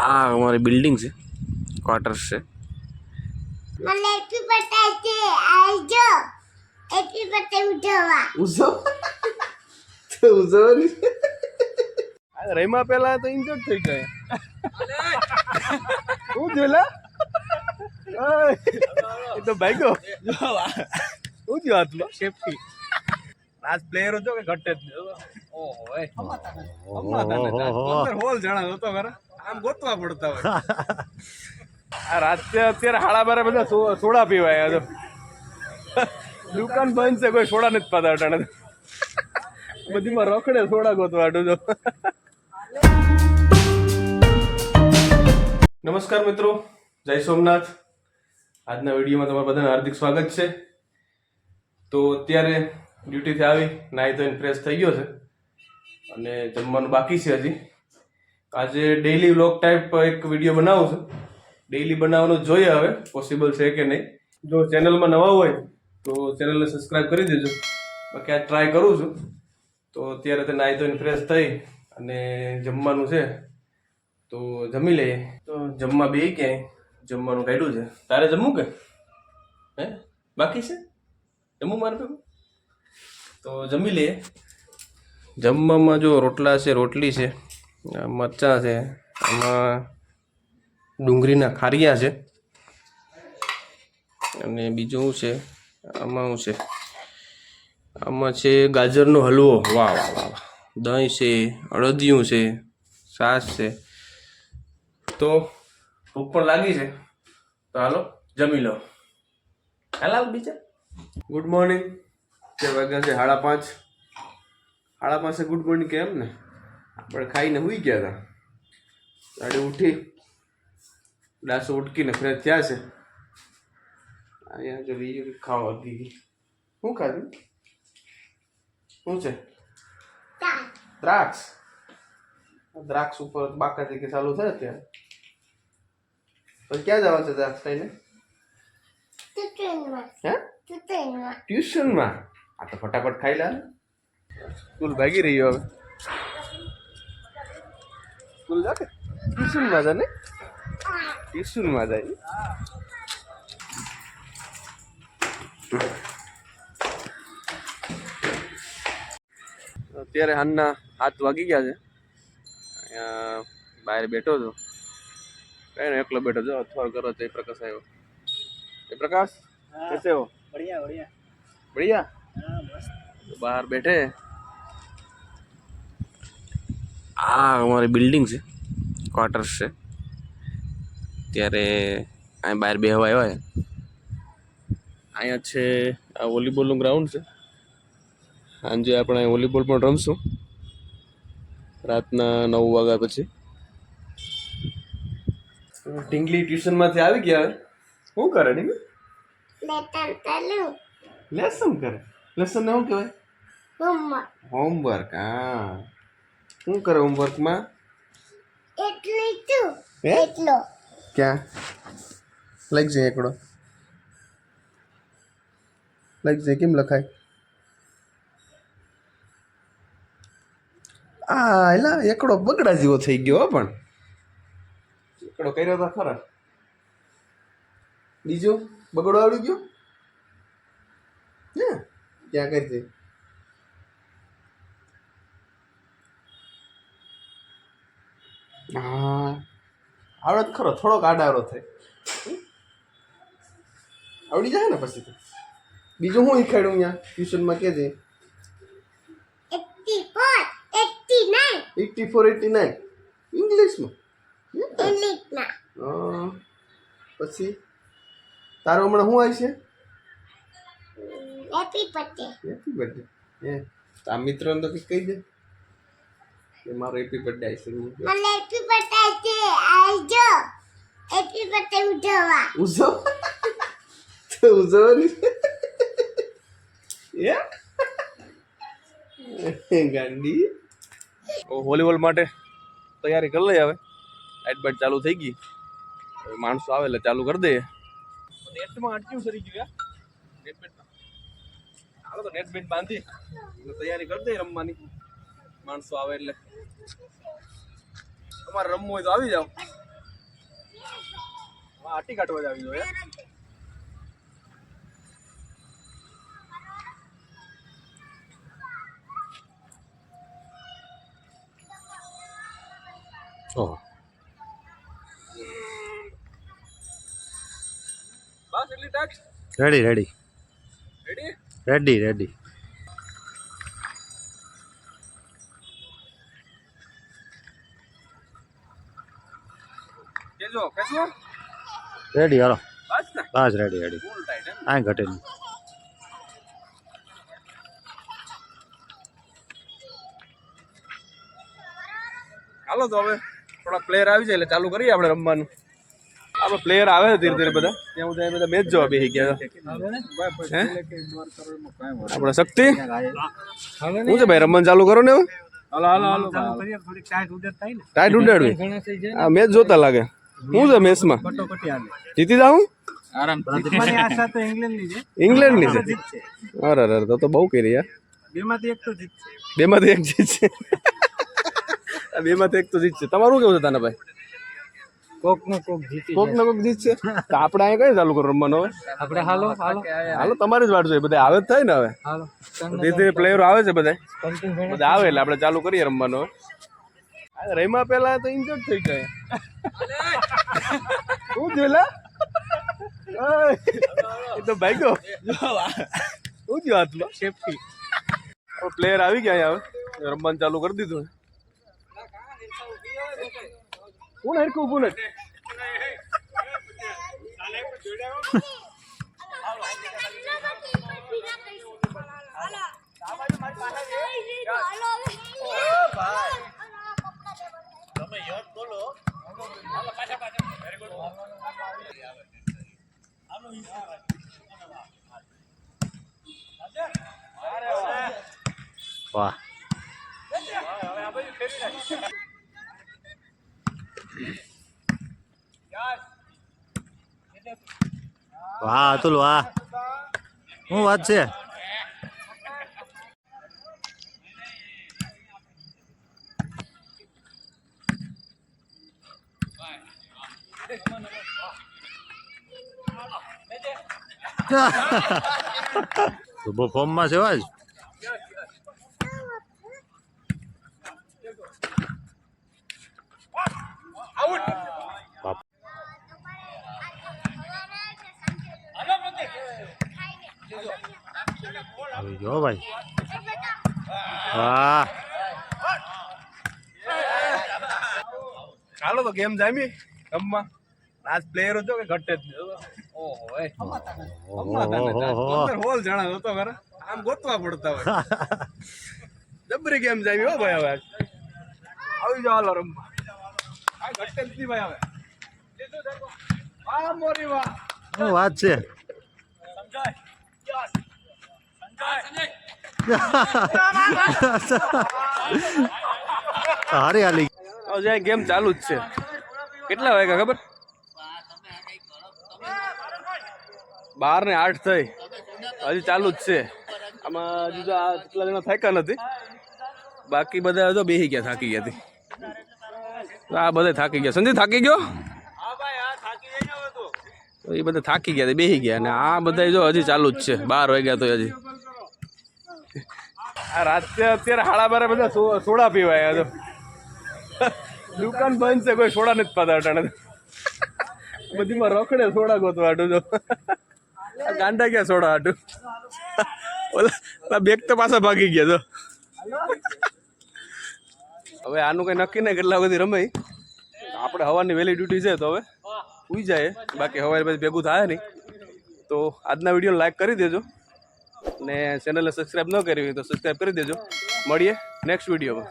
આ અમારી બિલ્ડિંગ છે ક્વાર્ટર્સ છે. મને હેપી બર્થડે છે આવજો. હેપી બર્થડે ઉજવવા. રહીમાં પેલા તો ઇન્જર્ડ થઈ ગયા હું જોલા એ તો ભાગ્યો. હું જો હાથમાં સેફટી આજ પ્લેયરો જો કે ઘટે જ નહીં. ઓહો એ પંદર હોલ જણા હતો ખરા. આમ ગોતવા પડતા આ રાતે અત્યારે હાડા બધા સો- સોડા પીવાય દુકાન બંધ છે કોઈ સોડા નથી પાતા અટાણે. બધીમાં રોકડે સોડા ગોતવા આટું નમસ્કાર મિત્રો જય સોમનાથ. આજના વિડીયોમાં તમારા બધાને હાર્દિક સ્વાગત છે. તો અત્યારે ડ્યુટીથી આવી નાહી ધોઈને ફ્રેશ થઈ ગયો છે. અને જમવાનું બાકી છે હજી. આજે ડેઈલી વ્લોગ ટાઈપ એક વીડિયો બનાવું છું. ડેઈલી બનાવવાનું જોઈએ હવે પોસિબલ છે કે નહીં. જો ચેનલમાં નવા હોય, તો ચેનલને સબસ્ક્રાઈબ કરી દેજો. બાકી આ ટ્રાય કરું છું. તો અત્યારે તે નાહી ધોઈને ફ્રેશ થઈ અને જમવાનું છે, તો જમી લઈએ. તો જમવા બે ક્યાંય? જમવાનું કાઢ્યું છે. તારે જમવું કે? હે? બાકી છે? જમવું મારે તો જમી લઈએ. જમવામાં જો રોટલા છે, રોટલી છે મરચાં છે, આમાં ડુંગળીના ખારિયા છે, અને બીજું છે, આમાં શું છે, આમાં છે ગાજરનો હલવો. વાહ વાહ વાહ. દહીં છે અડદિયું છે, છાશ છે. તો ભૂખ પણ લાગી છે. તો હાલો, જમી લો. હાલ બીજા. ગુડ મોર્નિંગ તે વાગ્યા છે, સાડા પાંચ. સાડા પાસે ગુડ મોર્નિંગ કેમ ને? આપણે ખાઈને સુઈ ગયા હતા સાડી ઉઠી. ડાસો ઉટકીને ફ્રેશ થયા છે. અહીંયા જો બીજું ખાવા દીધી શું ખાધું? શું છે? દ્રાક્ષ. દ્રાક્ષ ઉપર બાકા કે ચાલુ થાય ત્યાં પછી ક્યાં જવા છે દ્રાક્ષ લઈને તુતુનમાં હે? ટ્યુશનમાં. આ તો ફટાફટ ખાઈ લે. સ્કૂલ ભાગી રહ્યો હવે. સ્કૂલ જા કે ટ્યુશનમાં જા ને ટ્યુશનમાં જાય અત્યારે હાનના હાથ વાગી ગયા છે. અહીંયા બહાર બેઠો છો. કઈ ને એકલો બેઠો છો. અથવા કરો તો પ્રકાશ આવ્યો. એ પ્રકાશ કેસે હો? બઢિયા બહાર બેઠે. આ અમારી બિલ્ડિંગ છે ક્વાર્ટર્સ છે. ત્યારે અહીં બહાર બેહવા આવ્યા છે અહીંયા છે આ વોલીબોલનું ગ્રાઉન્ડ છે. સાંજે આપણે અહીં વોલીબોલ પણ રમશું. રાતના નવ વાગ્યા પછી. ઢીંગલી ટ્યુશનમાંથી આવી ગયા શું કરે ઢીંગલી? લેસન કરે? લેસન શું કહેવાય? હોમવર્ક. હોમવર્ક હા. શું કરે હોમવર્કમાં એટલી તું હે? એટલો. ક્યાં? લખ જાય એકડો. લખ જાય કેમ લખાય? આ એલા એકડો બગડા જેવો થઈ ગયો પણ. એકડો કર્યો તો ખરા. બીજો બગડો આવડી ગયો? હે? ક્યાં કરી હા. આવડે ખરો થોડોક આડાવડો થાય. આવડી જાય ને પછી તો. બીજું હું શીખાડ્યું અહીંયા ટ્યુશનમાં કે છે એટી ફોર એટી નાઇન. ઇંગ્લિશમાં? પછી? તારો હમણાં શું આવી છે? Happy birthday. Happy birthday. હે. તાર મિત્રોને તો કંઈક કહી દે. કે મારો હેપી બર્થડે છે મને હેપી બર્થડે છે આવજો હેપી બર્થડે ઉજવવા. ઉઝવ તો ઉઝવવાની એ ગાંડી. વોલીબોલ માટે તૈયારી કરી લઈ હવે. એડબેટ ચાલુ થઈ ગઈ. હવે માણસો આવે એટલે ચાલુ કરી દઈએ. નેટમાં અટક્યું સરી ગયું યાર નેટ બેટ હાલો તો નેટ બેટ બાંધી. તૈયારી કરી દઈએ રમવાની. માણસો આવે એટલે તમારે રમવું હોય તો આવી જાઓ. આટી કાઢવા જ આવી જાઓ ઓહો. બસ એટલી tight ready ready ready ready ready કેજો રેડી હાલો. બસ ને. બસ રેડી રેડી ફૂલ ટાઈટ એમ. કાંઈ ઘટે નહીં હાલો તો હવે થોડા પ્લેયર આવી જાય એટલે ચાલુ કરીએ આપણે રમવાનું. આપણે પ્લેયર આવે છે ધીરે ધીરે બધા. ત્યાં હું ત્યાં બધા મેચ જોવા બેસી ગયા. આપણે શક્તિ? શું છે ભાઈ રમવાનું ચાલુ કરો ને હવે? ટાઈટ ઉડાડવી. આ મેચ જોતા લાગે. શું છે મેસમાં જીતી જાઉં? ઇંગ્લેન્ડની છે. અરે અરે તો તો બહુ કરી યાર. બેમાંથી એક જીતશે આ બેમાંથી એક તો જીતશે તમારું કેવું છે તને ભાઈ કોક ને કોક જીતશે તો આપણે અહીંયા કઈ ચાલુ કરો રમવાનું હવે? આપણે હાલો હાલો. હાલો તમારી જ વાટ જોઈએ. બધા આવે જ થાય ને હવે? હાલો. ધીરે ધીરે પ્લેયરો આવે છે બધા બધા આવે એટલે આપણે ચાલુ કરીએ રમવાનું હવે. આ પેલા તો ઇન્જર્ડ થઈ ગયા. શું જોયેલા એ તો ભાગ્યો. શું જો હાથમાં સેફટી પ્લેયર આવી ગયા હવે. રમવાનું ચાલુ કરી દીધું કોણ હરખું ઉભું નથી વાહ. વાહ અતુલ વાહ. શું વાત છે? બહુ ફોર્મમાં છે આજ આવી ગયો ભાઈ વાહ ચાલો તો ગેમ જામી રમવા. આજ પ્લેયરો છો કે ઘટે જ. ઓહો હોલ જણા હતો. ખરા આમ ગોતવા પડતા હોય. જબરી ગેમ જામી હો ભાઈ હવે? આવી જાઓ હાલો રમવા. ઘટે ભાઈ હવે. વાહ મોરી વાહ. શું વાત છે? હારી હાલી. હજી ગેમ ચાલુ જ છે. કેટલા વાગ્યા ખબર? બાર ને આઠ થઈ. હજી ચાલુ જ છે. આમાં હજુ તો આ કેટલા જણા થાક્યા નથી. બાકી બધા તો બેસી ગયા થાકી ગયા હતી આ બધા થાકી ગયા. સંજય થાકી ગયો? એ બધા થાકી ગયા બેસી ગયા. અને આ બધા જો હજી ચાલુ જ છે. બાર વાગ્યા તો હજી. આ રાતે અત્યારે હાડા બારે બધા સોડા પીવાય તો. દુકાન બંધ છે કોઈ સોડા નથી પાતા અટાણે બધીમાં રોકડે સોડા ગોતવા હાટું આ ગાંડા ગયા સોડા હાટું? ઓલા બેગ તો પાછા ભાગી ગયા તો. હવે આનું કઈ નક્કી નહીં કેટલા બધી રમાય. આપણે હવાની વહેલી ડ્યુટી છે તો હવે ઉઈ જાય. બાકી હવારે પછી ભેગું થાય નહીં. તો આજના વીડિયો લાઈક કરી દેજો. ને ચેનલને સબસ્ક્રાઈબ ન કરી હોય તો સબસ્ક્રાઈબ કરી દેજો. મળીએ નેક્સ્ટ વિડીયોમાં